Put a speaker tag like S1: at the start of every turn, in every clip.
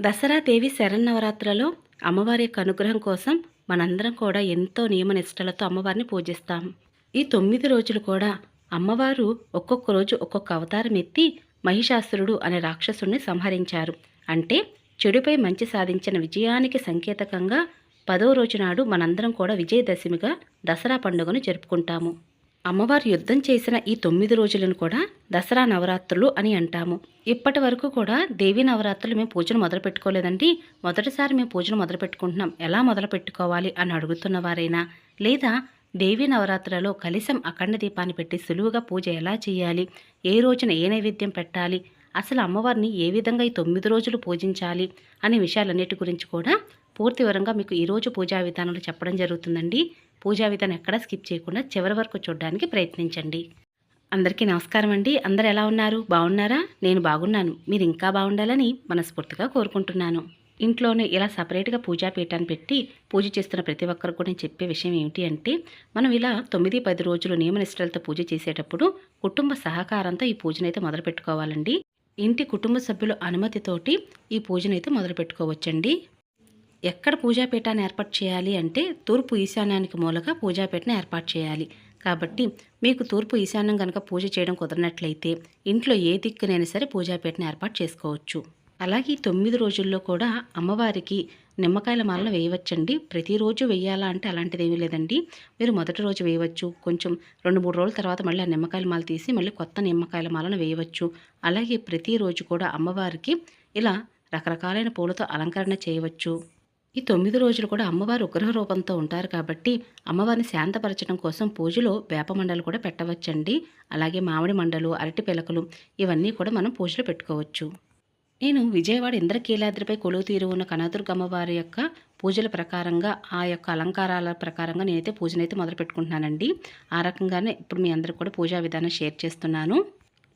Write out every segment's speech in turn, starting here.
S1: దసరా దేవి శరన్నవరాత్రలో అమ్మవారి యొక్క అనుగ్రహం కోసం మనందరం కూడా ఎంతో నియమనిష్టలతో అమ్మవారిని పూజిస్తాం. ఈ తొమ్మిది రోజులు కూడా అమ్మవారు ఒక్కొక్క రోజు ఒక్కొక్క అవతారం ఎత్తి మహిషాసురుడు అనే రాక్షసుడిని సంహరించారు. అంటే చెడుపై మంచి సాధించిన విజయానికి సంకేతకంగా పదో రోజు నాడు మనందరం కూడా విజయదశమిగా దసరా పండుగను జరుపుకుంటాము. అమ్మవారు యుద్ధం చేసిన ఈ తొమ్మిది రోజులను కూడా దసరా నవరాత్రులు అని అంటాము. ఇప్పటి వరకు కూడా దేవీ నవరాత్రులు మేము పూజను మొదలు పెట్టుకోలేదండి. మొదటిసారి మేము పూజను మొదలు పెట్టుకుంటున్నాం. ఎలా మొదలు పెట్టుకోవాలి అని అడుగుతున్న వారైనా లేదా దేవీ నవరాత్రులలో కలిసం అఖండ దీపాన్ని పెట్టి సులువుగా పూజ ఎలా చేయాలి? ఏ రోజున ఏ నైవేద్యం పెట్టాలి? అసలు అమ్మవారిని ఏ విధంగా ఈ తొమ్మిది రోజులు పూజించాలి? అనే విషయాలన్నిటి గురించి కూడా పూర్తి వివరంగా మీకు ఈరోజు పూజా విధానాలు చెప్పడం జరుగుతుందండి. పూజా విధానం ఎక్కడ స్కిప్ చేయకుండా చివరి వరకు చూడడానికి ప్రయత్నించండి. అందరికీ నమస్కారం అండి. అందరు ఎలా ఉన్నారు? బాగున్నారా? నేను బాగున్నాను. మీరు ఇంకా బాగుండాలని మనస్ఫూర్తిగా కోరుకుంటున్నాను. ఇంట్లోనే ఇలా సపరేట్గా పూజా పీఠాన్ని పెట్టి పూజ చేస్తున్న ప్రతి ఒక్కరు కూడా నేను చెప్పే విషయం ఏమిటి అంటే మనం ఇలా తొమ్మిది పది రోజులు నియమనిష్టలతో పూజ చేసేటప్పుడు కుటుంబ సహకారంతో ఈ పూజనైతే మొదలు పెట్టుకోవాలండి. ఇంటి కుటుంబ సభ్యుల అనుమతితోటి ఈ పూజనైతే మొదలు పెట్టుకోవచ్చండి. ఎక్కడ పూజాపీఠాన్ని ఏర్పాటు చేయాలి అంటే తూర్పు ఈశాన్యానికి మూలగా పూజాపీఠను ఏర్పాటు చేయాలి. కాబట్టి మీకు తూర్పు ఈశాన్యం కనుక పూజ చేయడం కుదరనట్లయితే ఇంట్లో ఏ దిక్కునైనా సరే పూజాపీఠను ఏర్పాటు చేసుకోవచ్చు. అలాగే తొమ్మిది రోజుల్లో కూడా అమ్మవారికి నిమ్మకాయల మాలను వేయవచ్చండి. ప్రతిరోజు వేయాలా అంటే అలాంటిది ఏమీ లేదండి. మీరు మొదటి రోజు వేయవచ్చు. కొంచెం రెండు మూడు రోజుల తర్వాత మళ్ళీ ఆ నిమ్మకాయల మాల తీసి మళ్ళీ కొత్త నిమ్మకాయల మాలను వేయవచ్చు. అలాగే ప్రతిరోజు కూడా అమ్మవారికి ఇలా రకరకాలైన పూలతో అలంకరణ చేయవచ్చు. ఈ తొమ్మిది రోజులు కూడా అమ్మవారు ఉగ్రహ రూపంతో ఉంటారు కాబట్టి అమ్మవారిని శాంతపరచడం కోసం పూజలో వేప మండలు కూడా పెట్టవచ్చండి. అలాగే మామిడి మండలు అరటి పిలకలు ఇవన్నీ కూడా మనం పూజలో పెట్టుకోవచ్చు. నేను విజయవాడ ఇంద్రకీలాద్రిపై కొలువు తీరు ఉన్న కనదుర్గమ్మ వారి యొక్క పూజల ప్రకారంగా ఆ యొక్క అలంకారాల ప్రకారంగా నేనైతే పూజనైతే మొదలు పెట్టుకుంటున్నానండి ఆ రకంగానే ఇప్పుడు మీ అందరికి కూడా పూజా విధానం షేర్ చేస్తున్నాను.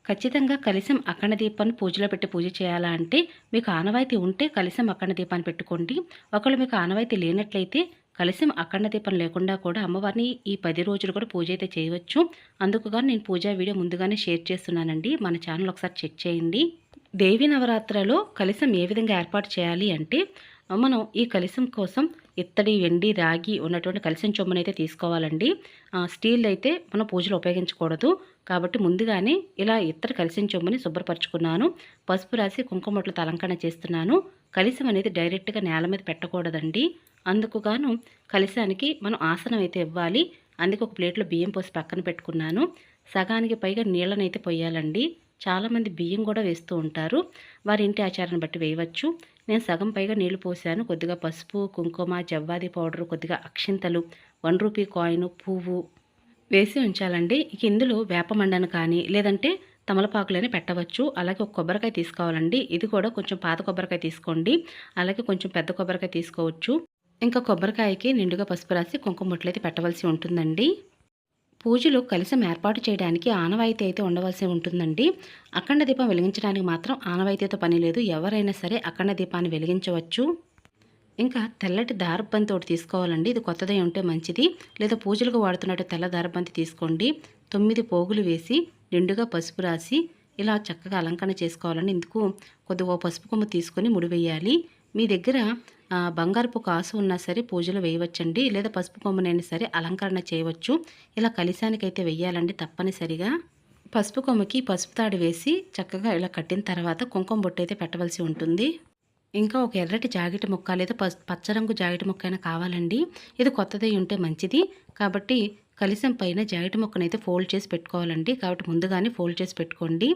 S1: ఖచ్చితంగా కలిసం అఖండ దీపాన్ని పూజలో పెట్టి పూజ చేయాలా అంటే మీకు ఆనవాయితీ ఉంటే కలిసం అఖండ దీపాన్ని పెట్టుకోండి. ఒకవేళ మీకు ఆనవాయితీ లేనట్లయితే కలిసం అఖండ దీపం లేకుండా కూడా అమ్మవారిని ఈ పది రోజులు కూడా పూజ అయితే చేయవచ్చు. అందుకు కానీ నేను పూజా వీడియో ముందుగానే షేర్ చేస్తున్నానండి. మన ఛానల్ ఒకసారి చెక్ చేయండి. దేవి నవరాత్రలో కలిసం ఏ విధంగా ఏర్పాటు చేయాలి అంటే మనం ఈ కలిసం కోసం ఇత్తడి వెండి రాగి ఉన్నటువంటి కలిసం అయితే తీసుకోవాలండి. స్టీల్ అయితే మనం పూజలో ఉపయోగించకూడదు. కాబట్టి ముందుగానే ఇలా ఇత్తడి కలిసం చొమ్ముని శుభ్రపరచుకున్నాను. పసుపు రాసి కుంకుమట్లతో అలంకరణ చేస్తున్నాను. కలిసం అనేది డైరెక్ట్గా నేల మీద పెట్టకూడదండి. అందుకుగాను కలిసానికి మనం ఆసనం అయితే ఇవ్వాలి. అందుకే ఒక ప్లేట్లో బియ్యం పోసి పక్కన పెట్టుకున్నాను. సగానికి పైగా నీళ్ళనైతే పొయ్యాలండి చాలామంది బియ్యం కూడా వేస్తూ ఉంటారు. వారి ఇంటి ఆచారాన్ని బట్టి వేయవచ్చు. నేను సగం పైగా నీళ్ళు పోసాను. కొద్దిగా పసుపు కుంకుమ జవ్వాది పౌడర్ కొద్దిగా అక్షింతలు వన్ రూపీ కాయిన్ పువ్వు వేసి ఉంచాలండి. ఇక ఇందులో వేపమండను కానీ లేదంటే తమలపాకులని పెట్టవచ్చు. అలాగే ఒక కొబ్బరికాయ తీసుకోవాలండి. ఇది కూడా కొంచెం పాత కొబ్బరికాయ తీసుకోండి. అలాగే కొంచెం పెద్ద కొబ్బరికాయ తీసుకోవచ్చు. ఇంకా కొబ్బరికాయకి నిండుగా పసుపు రాసి కుంకుమ ముట్లయితే అయితే పెట్టవలసి ఉంటుందండి. పూజలు కలిసం ఏర్పాటు చేయడానికి ఆనవాయితీ అయితే ఉండవలసి ఉంటుందండి. అఖండ దీపం వెలిగించడానికి మాత్రం ఆనవాయితీతో పని లేదు. ఎవరైనా సరే అఖండ దీపాన్ని వెలిగించవచ్చు. ఇంకా తెల్లటి దారబంతి ఒకటి తీసుకోవాలండి. ఇది కొత్తదై ఉంటే మంచిది. లేదా పూజలకు వాడుతున్నట్టు తెల్ల దారబంతి తీసుకోండి. తొమ్మిది పోగులు వేసి నిండుగా పసుపు రాసి ఇలా చక్కగా అలంకరణ చేసుకోవాలండి. ఇందుకు కొద్దిగా పసుపు కొమ్మ తీసుకొని ముడివేయాలి మీ దగ్గర బంగారపు కాసు ఉన్నా సరే పూజలో వేయవచ్చండి లేదా పసుపు కొమ్మనైనా సరే అలంకరణ చేయవచ్చు. ఇలా కలిశానికైతే వెయ్యాలండి తప్పనిసరిగా. పసుపు కొమ్మకి పసుపు తాడు వేసి చక్కగా ఇలా కట్టిన తర్వాత కుంకుమ బొట్టు అయితే పెట్టవలసి ఉంటుంది. ఇంకా ఒక ఎర్రటి జాకెట్ ముక్క లేదా పచ్చ పచ్చరంగు జాకెట్ ముక్క అయినా కావాలండి. ఇది కొత్తదై ఉంటే మంచిది. కాబట్టి కలిసం పైన జాకెట్ ముక్కనైతే ఫోల్డ్ చేసి పెట్టుకోవాలండి. కాబట్టి ముందుగానే ఫోల్డ్ చేసి పెట్టుకోండి.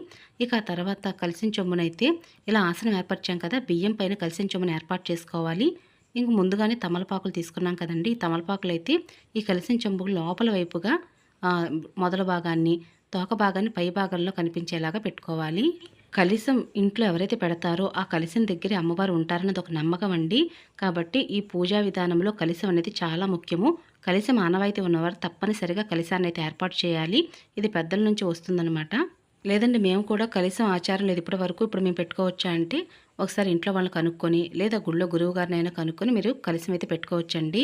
S1: ఇక ఆ తర్వాత కలిసిన చొమ్మునైతే ఇలా ఆసనం ఏర్పరిచాం కదా బియ్యం పైన కలిసిన చొమ్మును ఏర్పాటు చేసుకోవాలి. ఇంక ముందుగానే తమలపాకులు తీసుకున్నాం కదండి. ఈ తమలపాకులు అయితే ఈ కలిసిన చెంబు లోపల వైపుగా మొదల భాగాన్ని తోక భాగాన్ని పై భాగంలో కనిపించేలాగా పెట్టుకోవాలి. కలిసం ఇంట్లో ఎవరైతే పెడతారో ఆ కలిసం దగ్గరే అమ్మవారు ఉంటారన్నది ఒక నమ్మకం అండి. కాబట్టి ఈ పూజా విధానంలో కలిసం అనేది చాలా ముఖ్యము. కలిసి మానవాయితీ ఉన్నవారు తప్పనిసరిగా కలిసాన్ని అయితే ఏర్పాటు చేయాలి. ఇది పెద్దల నుంచి వస్తుందన్నమాట. లేదంటే మేము కూడా కలిసం ఆచారం లేదు. ఇప్పటి వరకు ఇప్పుడు మేము పెట్టుకోవచ్చా అంటే ఒకసారి ఇంట్లో వాళ్ళని కనుక్కొని లేదా గుళ్ళో గురువు గారినైనా కనుక్కొని మీరు కలిసం అయితే పెట్టుకోవచ్చండి.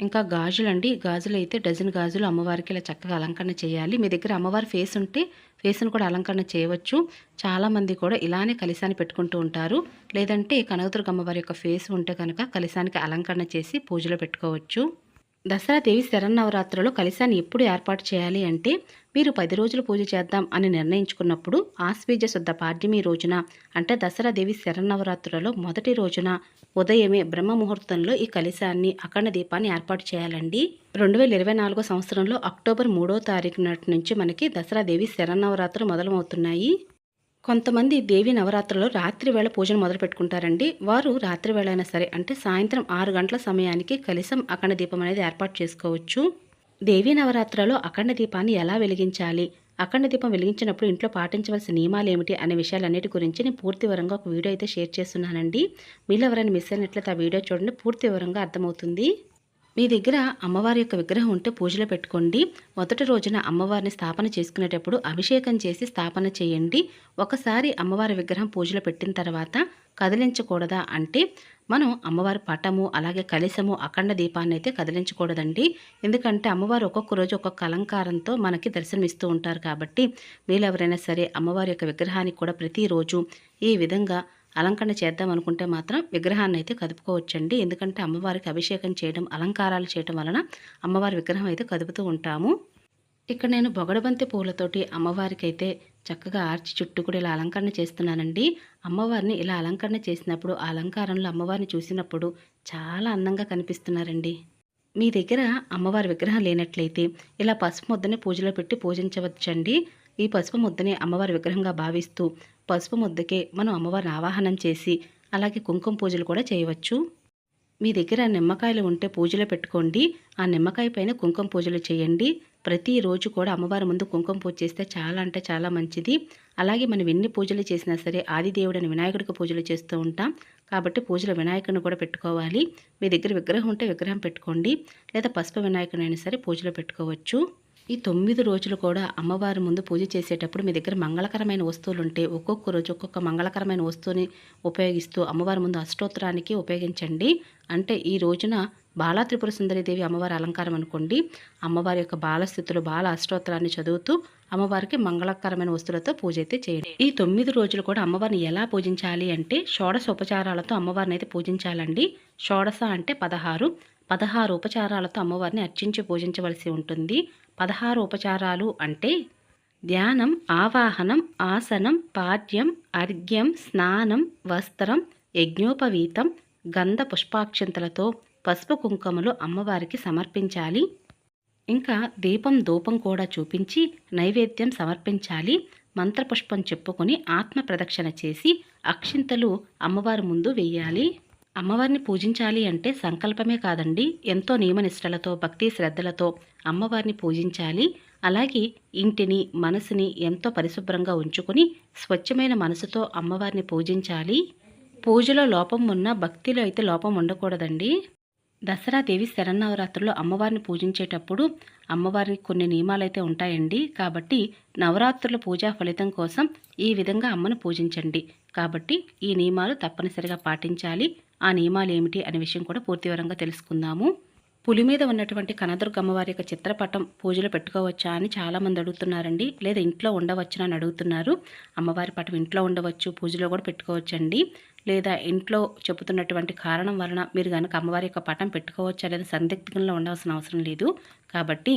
S1: ఇంకా గాజులు అండి గాజులు అయితే డజన్ గాజులు అమ్మవారికి ఇలా చక్కగా అలంకరణ చేయాలి. మీ దగ్గర అమ్మవారి ఫేస్ ఉంటే ఫేస్ను కూడా అలంకరణ చేయవచ్చు. చాలామంది కూడా ఇలానే కలిసాన్ని పెట్టుకుంటూ ఉంటారు. లేదంటే కనకదుర్గ అమ్మవారి యొక్క ఫేస్ ఉంటే కనుక కలిసానికి అలంకరణ చేసి పూజలో పెట్టుకోవచ్చు. దసరా దేవి శరన్నవరాత్రులు కలిశాన్ని ఎప్పుడు ఏర్పాటు చేయాలి అంటే మీరు పది రోజులు పూజ చేద్దాం అని నిర్ణయించుకున్నప్పుడు ఆశ్వీజ శుద్ధ పాడ్యమి రోజున అంటే దసరా దేవి శరన్నవరాత్రులలో మొదటి రోజున ఉదయమే బ్రహ్మ ముహూర్తంలో ఈ కలిశాన్ని అఖండ దీపాన్ని ఏర్పాటు చేయాలండి. రెండు వేల ఇరవై నాలుగో సంవత్సరంలో అక్టోబర్ మూడో తారీఖు నాటి నుంచి మనకి దసరా దేవి శరన్నవరాత్రులు మొదలవుతున్నాయి. కొంతమంది దేవి నవరాత్రులు రాత్రి వేళ పూజను మొదలు పెట్టుకుంటారండి. వారు రాత్రి వేళ అయినా సరే అంటే సాయంత్రం ఆరు గంటల సమయానికి కలిసం అఖండ దీపం అనేది ఏర్పాటు చేసుకోవచ్చు. దేవీ నవరాత్రులలో అఖండ దీపాన్ని ఎలా వెలిగించాలి? అఖండ దీపం వెలిగించినప్పుడు ఇంట్లో పాటించవలసిన నియమాలు ఏమిటి అనే విషయాలన్నిటి గురించి నేను పూర్తి వివరంగా ఒక వీడియో అయితే షేర్ చేస్తున్నానండి. మీరు ఎవరైనా మిస్ అయినట్లయితే ఆ వీడియో చూడండి పూర్తి వివరంగా అర్థమవుతుంది. మీ దగ్గర అమ్మవారి యొక్క విగ్రహం ఉంటే పూజలో పెట్టుకోండి. మొదటి రోజున అమ్మవారిని స్థాపన చేసుకునేటప్పుడు అభిషేకం చేసి స్థాపన చేయండి. ఒకసారి అమ్మవారి విగ్రహం పూజలో పెట్టిన తర్వాత కదిలించకూడదా అంటే మనం అమ్మవారి పటము అలాగే కలిసము అఖండ దీపాన్ని అయితే కదిలించకూడదండి. ఎందుకంటే అమ్మవారు ఒక్కొక్క రోజు ఒక్కొక్క అలంకారంతో మనకి దర్శనమిస్తూ ఉంటారు కాబట్టి వీళ్ళెవరైనా ఎవరైనా సరే అమ్మవారి యొక్క విగ్రహానికి కూడా ప్రతిరోజు ఈ విధంగా అలంకరణ చేద్దాం అనుకుంటే మాత్రం విగ్రహాన్ని అయితే కదుపుకోవచ్చండి. ఎందుకంటే అమ్మవారికి అభిషేకం చేయడం అలంకారాలు చేయడం వలన అమ్మవారి విగ్రహం అయితే కదుపుతూ ఉంటాము. ఇక్కడ నేను బొగడబంతి పూలతోటి అమ్మవారికి అయితే చక్కగా ఆర్చి చుట్టూ కూడా ఇలా అలంకరణ చేస్తున్నానండి. అమ్మవారిని ఇలా అలంకరణ చేసినప్పుడు ఆ అలంకారంలో అమ్మవారిని చూసినప్పుడు చాలా అందంగా కనిపిస్తున్నారండి. మీ దగ్గర అమ్మవారి విగ్రహం లేనట్లయితే ఇలా పసుపు ముద్దని పూజలో పెట్టి పూజించవచ్చండి. ఈ పసుపు ముద్దని అమ్మవారి విగ్రహంగా భావిస్తూ పసుపు ముద్దకే మనం అమ్మవారిని ఆవాహనం చేసి అలాగే కుంకుమ పూజలు కూడా చేయవచ్చు. మీ దగ్గర నిమ్మకాయలు ఉంటే పూజలో పెట్టుకోండి. ఆ నిమ్మకాయ పైన కుంకుమ పూజలు చేయండి. ప్రతిరోజు కూడా అమ్మవారి ముందు కుంకుమ పూజ చేస్తే చాలా అంటే చాలా మంచిది. అలాగే మనం ఎన్ని పూజలు చేసినా సరే ఆదిదేవుడని వినాయకుడికి పూజలు చేస్తూ ఉంటాం. కాబట్టి పూజల వినాయకుడిని కూడా పెట్టుకోవాలి. మీ దగ్గర విగ్రహం ఉంటే విగ్రహం పెట్టుకోండి. లేదా పసుపు వినాయకుడైనా సరే పూజలో పెట్టుకోవచ్చు. ఈ తొమ్మిది రోజులు కూడా అమ్మవారి ముందు పూజ చేసేటప్పుడు మీ దగ్గర మంగళకరమైన వస్తువులు ఉంటే ఒక్కొక్క రోజు ఒక్కొక్క మంగళకరమైన వస్తువుని ఉపయోగిస్తూ అమ్మవారి ముందు అష్టోత్తరానికి ఉపయోగించండి. అంటే ఈ రోజున బాలా త్రిపుర సుందరిదేవి అమ్మవారి అలంకారం అనుకోండి. అమ్మవారి యొక్క బాలస్థితులు బాల అష్టోత్తరాన్ని చదువుతూ అమ్మవారికి మంగళకరమైన వస్తువులతో పూజ అయితే చేయండి. ఈ తొమ్మిది రోజులు కూడా అమ్మవారిని ఎలా పూజించాలి అంటే షోడశ ఉపచారాలతో అమ్మవారిని అయితే పూజించాలండి. షోడశ అంటే పదహారు. పదహారు ఉపచారాలతో అమ్మవారిని అర్చించి పూజించవలసి ఉంటుంది. పదహారు ఉపచారాలు అంటే ధ్యానం ఆవాహనం ఆసనం పాఠ్యం అర్ఘ్యం స్నానం వస్త్రం యజ్ఞోపవీతం గంధ పుష్పాక్షంతలతో పసుపు కుంకుమలు అమ్మవారికి సమర్పించాలి. ఇంకా దీపం ధూపం కూడా చూపించి నైవేద్యం సమర్పించాలి. మంత్రపుష్పం చెప్పుకొని ఆత్మ ప్రదక్షిణ చేసి అక్షింతలు అమ్మవారి ముందు వెయ్యాలి అమ్మవారిని పూజించాలి అంటే సంకల్పమే కాదండి. ఎంతో నియమనిష్టలతో భక్తి శ్రద్ధలతో అమ్మవారిని పూజించాలి. అలాగే ఇంటిని మనసుని ఎంతో పరిశుభ్రంగా ఉంచుకొని స్వచ్ఛమైన మనసుతో అమ్మవారిని పూజించాలి. పూజలో లోపం ఉన్న భక్తిలో అయితే లోపం ఉండకూడదండి. దసరా దేవి శరన్నవరాత్రుల్లో అమ్మవారిని పూజించేటప్పుడు అమ్మవారికి కొన్ని నియమాలు అయితే ఉంటాయండి. కాబట్టి నవరాత్రుల పూజా ఫలితం కోసం ఈ విధంగా అమ్మను పూజించండి. కాబట్టి ఈ నియమాలు తప్పనిసరిగా పాటించాలి. ఆ నియమాలు ఏమిటి అనే విషయం కూడా పూర్తి వివరంగా తెలుసుకుందాము. పులి మీద ఉన్నటువంటి కనదుర్గమ్మ వారి యొక్క చిత్రపటం పూజలో పెట్టుకోవచ్చా అని చాలామంది అడుగుతున్నారండి. లేదా ఇంట్లో ఉండవచ్చా అని అడుగుతున్నారు. అమ్మవారి పటం ఇంట్లో ఉండవచ్చు పూజలో కూడా పెట్టుకోవచ్చండి. లేదా ఇంట్లో చెబుతున్నటువంటి కారణం వలన మీరు కనుక అమ్మవారి యొక్క పటం పెట్టుకోవచ్చా లేదా సందిగ్ధంలో ఉండవలసిన అవసరం లేదు. కాబట్టి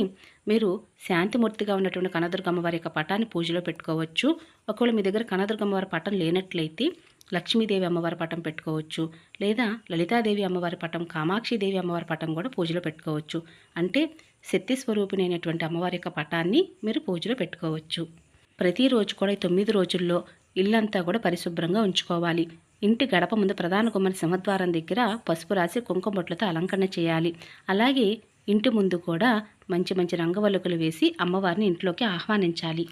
S1: మీరు శాంతిమూర్తిగా ఉన్నటువంటి కనదుర్గమ్మ వారి యొక్క పటాన్ని పూజలో పెట్టుకోవచ్చు. ఒకవేళ మీ దగ్గర కనదుర్గమ్మ వారి పటం లేనట్లయితే లక్ష్మీదేవి అమ్మవారి పటం పెట్టుకోవచ్చు. లేదా లలితాదేవి అమ్మవారి పటం కామాక్షిదేవి అమ్మవారి పటం కూడా పూజలో పెట్టుకోవచ్చు. అంటే శక్తి స్వరూపిణి అయినటువంటి అమ్మవారి యొక్క పటాన్ని మీరు పూజలో పెట్టుకోవచ్చు. ప్రతిరోజు కూడా ఈ తొమ్మిది రోజుల్లో ఇల్లంతా కూడా పరిశుభ్రంగా ఉంచుకోవాలి. ఇంటి గడప ముందు ప్రధాన కుమారి సింహద్వారం దగ్గర పసుపు రాసి కుంకుమ బొట్లతో అలంకరణ చేయాలి. అలాగే ఇంటి ముందు కూడా మంచి మంచి రంగవల్లుకలు వేసి అమ్మవారిని ఇంట్లోకి ఆహ్వానించాలి.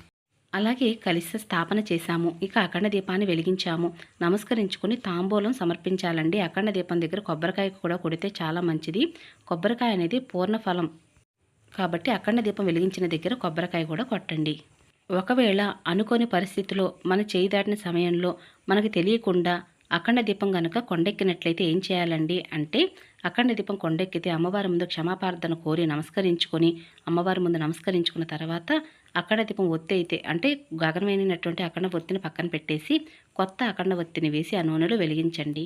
S1: అలాగే కలిసి స్థాపన చేశాము. ఇక అఖండ దీపాన్ని వెలిగించాము. నమస్కరించుకుని తాంబూలం సమర్పించాలండి. అఖండ దీపం దగ్గర కొబ్బరికాయ కూడా కొడితే చాలా మంచిది. కొబ్బరికాయ అనేది పూర్ణ ఫలం. కాబట్టి అఖండ దీపం వెలిగించిన దగ్గర కొబ్బరికాయ కూడా కొట్టండి. ఒకవేళ అనుకోని పరిస్థితిలో మన చేయి దాటిన సమయంలో మనకు తెలియకుండా అఖండ దీపం కనుక కొండెక్కినట్లయితే ఏం చేయాలండి అంటే అఖండ దీపం కొండెక్కితే అమ్మవారి ముందు క్షమాపార్థన కోరి నమస్కరించుకొని అమ్మవారి ముందు నమస్కరించుకున్న తర్వాత అఖండ దీపం ఒత్తి అయితే అంటే గగనమైనటువంటి అఖండ ఒత్తిని పక్కన పెట్టేసి కొత్త అఖండ ఒత్తిని వేసి ఆ నూనెలో వెలిగించండి.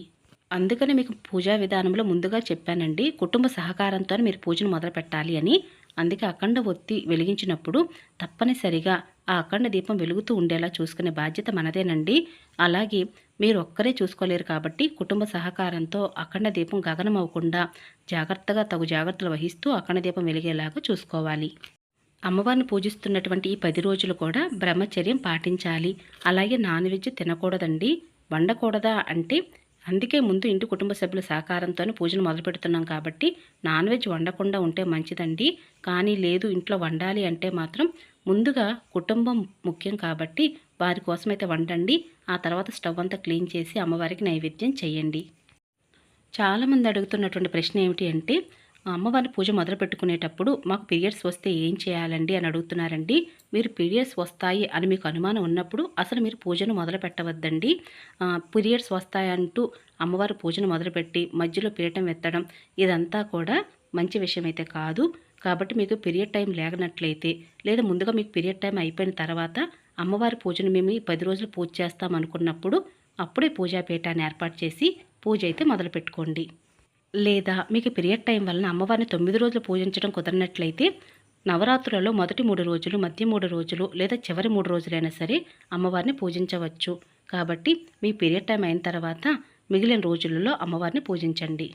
S1: అందుకని మీకు పూజా విధానంలో ముందుగా చెప్పానండి కుటుంబ సహకారంతో మీరు పూజను మొదలు పెట్టాలి అని. అందుకే అఖండ ఒత్తి వెలిగించినప్పుడు తప్పనిసరిగా ఆ అఖండ దీపం వెలుగుతూ ఉండేలా చూసుకునే బాధ్యత మనదేనండి. అలాగే మీరు ఒక్కరే చూసుకోలేరు కాబట్టి కుటుంబ సహకారంతో అఖండ దీపం గగనం అవ్వకుండా జాగ్రత్తగా తగు జాగ్రత్తలు వహిస్తూ అఖండ దీపం వెలిగేలాగా చూసుకోవాలి. అమ్మవారిని పూజిస్తున్నటువంటి ఈ పది రోజులు కూడా బ్రహ్మచర్యం పాటించాలి. అలాగే నాన్ వెజ్ తినకూడదండి. వండకూడదా అంటే అందుకే ముందు ఇంటి కుటుంబ సభ్యుల సహకారంతోనే పూజలు మొదలు పెడుతున్నాం కాబట్టి నాన్ వెజ్ వండకుండా ఉంటే మంచిదండి. కానీ లేదు ఇంట్లో వండాలి అంటే మాత్రం ముందుగా కుటుంబం ముఖ్యం కాబట్టి వారి కోసమైతే వండండి. ఆ తర్వాత స్టవ్ అంతా క్లీన్ చేసి అమ్మవారికి నైవేద్యం చేయండి. చాలామంది అడుగుతున్నటువంటి ప్రశ్న ఏమిటి అంటే అమ్మవారి పూజ మొదలు పెట్టుకునేటప్పుడు మాకు పీరియడ్స్ వస్తే ఏం చేయాలండి అని అడుగుతున్నారండి. మీరు పీరియడ్స్ వస్తాయి అని మీకు అనుమానం ఉన్నప్పుడు అసలు మీరు పూజను మొదలు పెట్టవద్దండి. పీరియడ్స్ వస్తాయంటూ అమ్మవారి పూజను మొదలుపెట్టి మధ్యలో పీఠం ఎత్తడం ఇదంతా కూడా మంచి విషయం అయితే కాదు. కాబట్టి మీకు పీరియడ్ టైం లేనట్లయితే లేదా ముందుగా మీకు పీరియడ్ టైం అయిపోయిన తర్వాత అమ్మవారి పూజను మేము పది రోజులు పూజ చేస్తాం అనుకున్నప్పుడు అప్పుడే పూజాపీఠాన్ని ఏర్పాటు చేసి పూజ అయితే మొదలుపెట్టుకోండి. లేదా మీకు పీరియడ్ టైం వలన అమ్మవారిని తొమ్మిది రోజులు పూజించడం కుదరినట్లయితే నవరాత్రులలో మొదటి మూడు రోజులు మధ్య మూడు రోజులు లేదా చివరి మూడు రోజులైనా సరే అమ్మవారిని పూజించవచ్చు. కాబట్టి మీ పీరియడ్ టైం అయిన తర్వాత మిగిలిన రోజులలో అమ్మవారిని పూజించండి.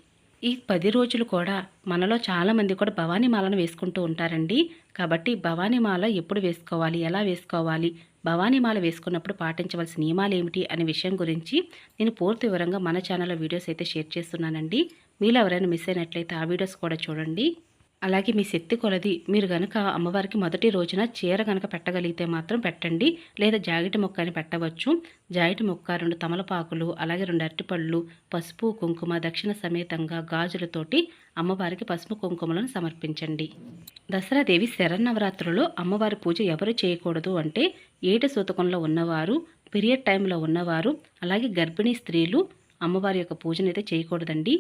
S1: ఈ పది రోజులు కూడా మనలో చాలామంది కూడా భవానీ మాలను వేసుకుంటూ ఉంటారండి. కాబట్టి భవానీ మాల ఎప్పుడు వేసుకోవాలి ఎలా వేసుకోవాలి భవానీ మాల వేసుకున్నప్పుడు పాటించవలసిన నియమాలు ఏమిటి అనే విషయం గురించి నేను పూర్తి వివరంగా మన ఛానల్లో వీడియోస్ అయితే షేర్ చేస్తున్నానండి. మీలో ఎవరైనా మిస్ అయినట్లయితే ఆ వీడియోస్ కూడా చూడండి. అలాగే మీ శక్తి కొలది మీరు గనక అమ్మవారికి మొదటి రోజున చీర కనుక పెట్టగలిగితే మాత్రం పెట్టండి. లేదా జాగిటి మొక్క అని పెట్టవచ్చు. జాగిటి మొక్క రెండు తమలపాకులు అలాగే రెండు అరటిపళ్ళు పసుపు కుంకుమ దక్షిణ సమేతంగా గాజులతోటి అమ్మవారికి పసుపు కుంకుమలను సమర్పించండి. దసరా దేవి శరన్నవరాత్రులలో అమ్మవారి పూజ ఎవరు చేయకూడదు అంటే ఏట సూతకంలో ఉన్నవారు పీరియడ్ టైంలో ఉన్నవారు అలాగే గర్భిణీ స్త్రీలు అమ్మవారి యొక్క పూజను అయితే చేయకూడదండి.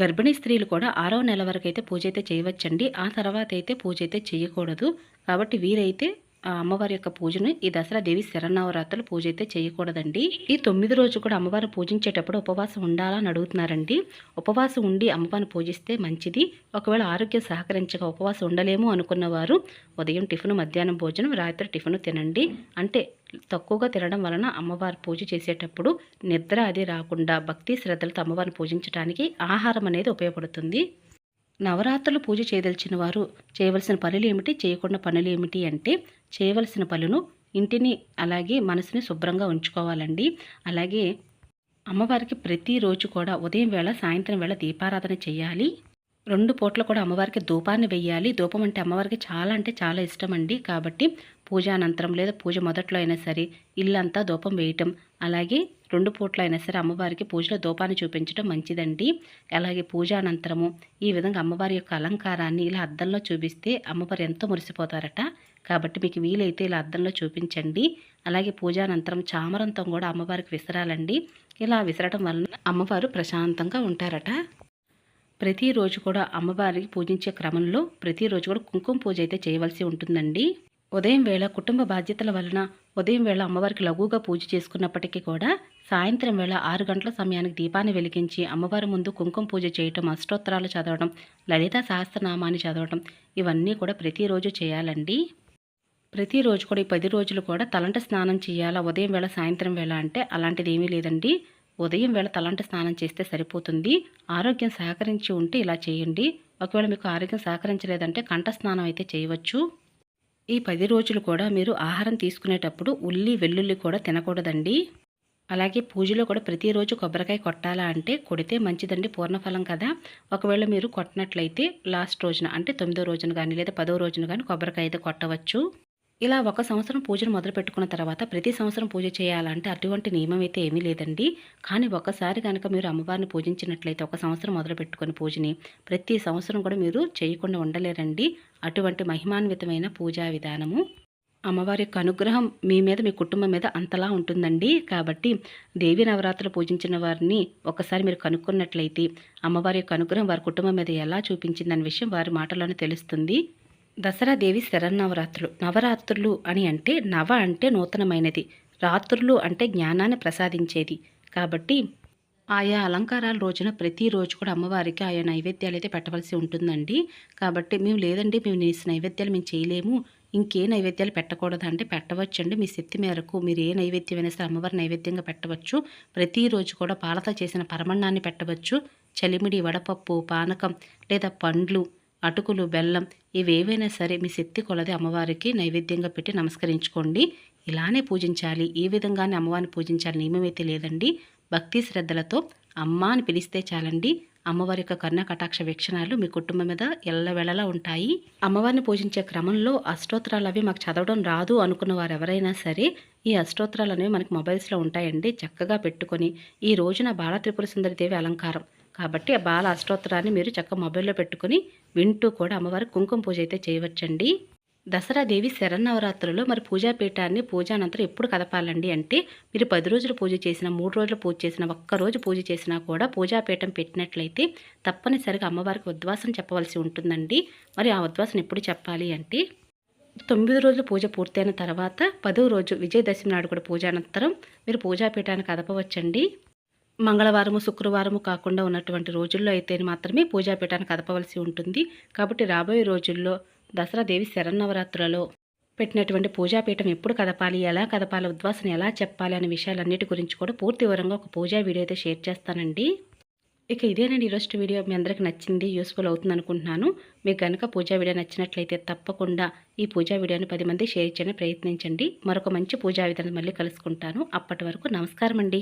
S1: గర్భిణీ స్త్రీలు కూడా ఆరో నెల వరకు అయితే పూజ అయితే చేయవచ్చండి. ఆ తర్వాత అయితే పూజ అయితే చేయకూడదు. కాబట్టి వీరైతే ఆ అమ్మవారి యొక్క పూజను ఈ దసరా దేవి శరణవరాత్రులు పూజ అయితే చేయకూడదండి. ఈ తొమ్మిది రోజు కూడా అమ్మవారు పూజించేటప్పుడు ఉపవాసం ఉండాలని అడుగుతున్నారండి. ఉపవాసం ఉండి అమ్మవారిని పూజిస్తే మంచిది. ఒకవేళ ఆరోగ్యం సహకరించక ఉపవాసం ఉండలేము అనుకున్న వారు ఉదయం టిఫిన్ మధ్యాహ్నం భోజనం రాత్రి టిఫిన్ తినండి. అంటే తక్కువగా తినడం వలన అమ్మవారి పూజ చేసేటప్పుడు నిద్ర అది రాకుండా భక్తి శ్రద్ధలతో అమ్మవారిని పూజించడానికి ఆహారం అనేది ఉపయోగపడుతుంది. నవరాత్రులు పూజ చేయదలిచిన వారు చేయవలసిన పనులు ఏమిటి? చేయకుండా పనులు ఏమిటి అంటే చేయవలసిన పనులను ఇంటిని అలాగే మనసుని శుభ్రంగా ఉంచుకోవాలండి. అలాగే అమ్మవారికి ప్రతిరోజు కూడా ఉదయం వేళ సాయంత్రం వేళ దీపారాధన చేయాలి. రెండు పూట్ల కూడా అమ్మవారికి ధూపాన్ని వెయ్యాలి. ధూపం అంటే అమ్మవారికి చాలా అంటే చాలా ఇష్టం అండి కాబట్టి పూజ అనంతరం లేదా పూజ మొదట్లో అయినా సరే ఇల్లంతా ధూపం వేయటం. అలాగే రెండు పూట్ల అయినా సరే అమ్మవారికి పూజలో ధూపాన్ని చూపించడం మంచిదండి. అలాగే పూజ అనంతరము ఈ విధంగా అమ్మవారి యొక్క అలంకారాన్ని ఇలా అద్దంలో చూపిస్తే అమ్మవారు ఎంతో మురిసిపోతారట. కాబట్టి మీకు వీలైతే ఇలా అద్దంలో చూపించండి. అలాగే పూజానంతరం చామరంతం కూడా అమ్మవారికి విసరాలండి. ఇలా విసరడం వలన అమ్మవారు ప్రశాంతంగా ఉంటారట. ప్రతిరోజు కూడా అమ్మవారికి పూజించే క్రమంలో ప్రతిరోజు కూడా కుంకుమ పూజ అయితే చేయవలసి ఉంటుందండి. ఉదయం వేళ కుటుంబ బాధ్యతల వలన ఉదయం వేళ అమ్మవారికి లఘువుగా పూజ చేసుకున్నప్పటికీ కూడా సాయంత్రం వేళ ఆరు గంటల సమయానికి దీపాన్ని వెలిగించి అమ్మవారి ముందు కుంకుమ పూజ చేయటం అష్టోత్తరాలు చదవడం లలిత సహస్రనామాన్ని చదవడం ఇవన్నీ కూడా ప్రతిరోజు చేయాలండి. ప్రతిరోజు కూడా ఈ పది రోజులు కూడా తలంట స్నానం చేయాలా? ఉదయం వేళ సాయంత్రం వేళ అంటే అలాంటిది ఏమీ లేదండి. ఉదయం వేళ తలంటి స్నానం చేస్తే సరిపోతుంది. ఆరోగ్యం సహకరించి ఉంటే ఇలా చేయండి. ఒకవేళ మీకు ఆరోగ్యం సహకరించలేదంటే కంఠ స్నానం అయితే చేయవచ్చు. ఈ పది రోజులు కూడా మీరు ఆహారం తీసుకునేటప్పుడు ఉల్లి వెల్లుల్లి కూడా తినకూడదండి. అలాగే పూజలో కూడా ప్రతిరోజు కొబ్బరికాయ కొట్టాలా అంటే కొడితే మంచిదండి పూర్ణఫలం కదా. ఒకవేళ మీరు కొట్టినట్లయితే లాస్ట్ రోజున అంటే తొమ్మిదో రోజున కానీ లేదా పదో రోజున కానీ కొబ్బరికాయ అయితే కొట్టవచ్చు. ఇలా ఒక సంవత్సరం పూజను మొదలు పెట్టుకున్న తర్వాత ప్రతి సంవత్సరం పూజ చేయాలంటే అటువంటి నియమం అయితే ఏమీ లేదండి. కానీ ఒకసారి కనుక మీరు అమ్మవారిని పూజించినట్లయితే ఒక సంవత్సరం మొదలు పెట్టుకుని పూజని ప్రతి సంవత్సరం కూడా మీరు చేయకుండా ఉండలేరండి. అటువంటి మహిమాన్వితమైన పూజా విధానము అమ్మవారి యొక్క అనుగ్రహం మీ మీద మీ కుటుంబం మీద అంతలా ఉంటుందండి. కాబట్టి దేవి నవరాత్రులు పూజించిన వారిని ఒకసారి మీరు కనుక్కున్నట్లయితే అమ్మవారి యొక్క అనుగ్రహం వారి కుటుంబం మీద ఎలా చూపించిందనే విషయం వారి మాటలోనే తెలుస్తుంది. దసరా దేవి శరన్నవరాత్రులు. నవరాత్రులు అని అంటే నవ అంటే నూతనమైనది. రాత్రులు అంటే జ్ఞానాన్ని ప్రసాదించేది. కాబట్టి ఆయా అలంకారాల రోజున ప్రతిరోజు కూడా అమ్మవారికి ఆయా నైవేద్యాలు అయితే పెట్టవలసి ఉంటుందండి. కాబట్టి మేము లేదండి మేము నీ నైవేద్యాలు మేము చేయలేము. ఇంకే నైవేద్యాలు పెట్టకూడదు అంటే పెట్టవచ్చండి. మీ శక్తి మేరకు మీరు ఏ నైవేద్యం అయినా సరే అమ్మవారి నైవేద్యంగా పెట్టవచ్చు. ప్రతిరోజు కూడా పాలతో చేసిన పరమన్నాన్ని పెట్టవచ్చు. చలిమిడి వడపప్పు పానకం లేదా పండ్లు అటుకులు బెల్లం ఇవేవైనా సరే మీ శక్తి కొలది అమ్మవారికి నైవేద్యంగా పెట్టి నమస్కరించుకోండి. ఇలానే పూజించాలి. ఈ విధంగానే అమ్మవారిని పూజించాలి నియమమైతే లేదండి. భక్తి శ్రద్ధలతో అమ్మ అని పిలిస్తే చాలండి. అమ్మవారి యొక్క కర్ణ కటాక్ష వీక్షణాలు మీ కుటుంబం మీద ఎల్లవెళ్ళలా ఉంటాయి. అమ్మవారిని పూజించే క్రమంలో అష్టోత్తరాలు అవి మాకు చదవడం రాదు అనుకున్న వారు ఎవరైనా సరే ఈ అష్టోత్తరాలు అనేవి మనకి మొబైల్స్లో ఉంటాయండి. చక్కగా పెట్టుకొని ఈ రోజున బాల త్రిపుర సుందరి దేవి అలంకారం. కాబట్టి ఆ బాల అష్టోత్తరాన్ని మీరు చక్కగా మొబైల్లో పెట్టుకొని వింటూ కూడా అమ్మవారి కుంకుమ పూజ అయితే చేయవచ్చండి. దసరా దేవి శరన్నవరాత్రులు మరి పూజాపీఠాన్ని పూజానంతరం ఎప్పుడు కదపాలండి అంటే మీరు పది రోజులు పూజ చేసిన మూడు రోజులు పూజ చేసిన ఒక్క రోజు పూజ చేసినా కూడా పూజాపీఠం పెట్టినట్లయితే తప్పనిసరిగా అమ్మవారికి ఉద్వాసం చెప్పవలసి ఉంటుందండి. మరి ఆ ఉద్వాసం ఎప్పుడు చెప్పాలి అంటే తొమ్మిది రోజులు పూజ పూర్తయిన తర్వాత పదవ రోజు విజయదశమి నాడు కూడా పూజానంతరం మీరు పూజాపీఠాన్ని కదపవచ్చండి. మంగళవారము శుక్రవారము కాకుండా ఉన్నటువంటి రోజుల్లో అయితే మాత్రమే పూజాపీఠాన్ని కదపవలసి ఉంటుంది. కాబట్టి రాబోయే రోజుల్లో దసరా దేవి శరన్నవరాత్రులలో పెట్టినటువంటి పూజాపీఠం ఎప్పుడు కదపాలి ఎలా కదపాలి ఉద్వాసన ఎలా చెప్పాలి అనే విషయాలన్నిటి గురించి కూడా పూర్తి వివరంగా ఒక పూజా వీడియో అయితే షేర్ చేస్తానండి. ఇక ఇదేనండి ఈరోజు వీడియో. మీ అందరికి నచ్చింది యూస్ఫుల్ అవుతుంది అనుకుంటున్నాను. మీకు కనుక పూజా వీడియో నచ్చినట్లయితే తప్పకుండా ఈ పూజా వీడియోని పది మంది షేర్ చేయడానికి ప్రయత్నించండి. మరొక మంచి పూజా విధానం మళ్ళీ కలుసుకుంటాను. అప్పటి వరకు నమస్కారం అండి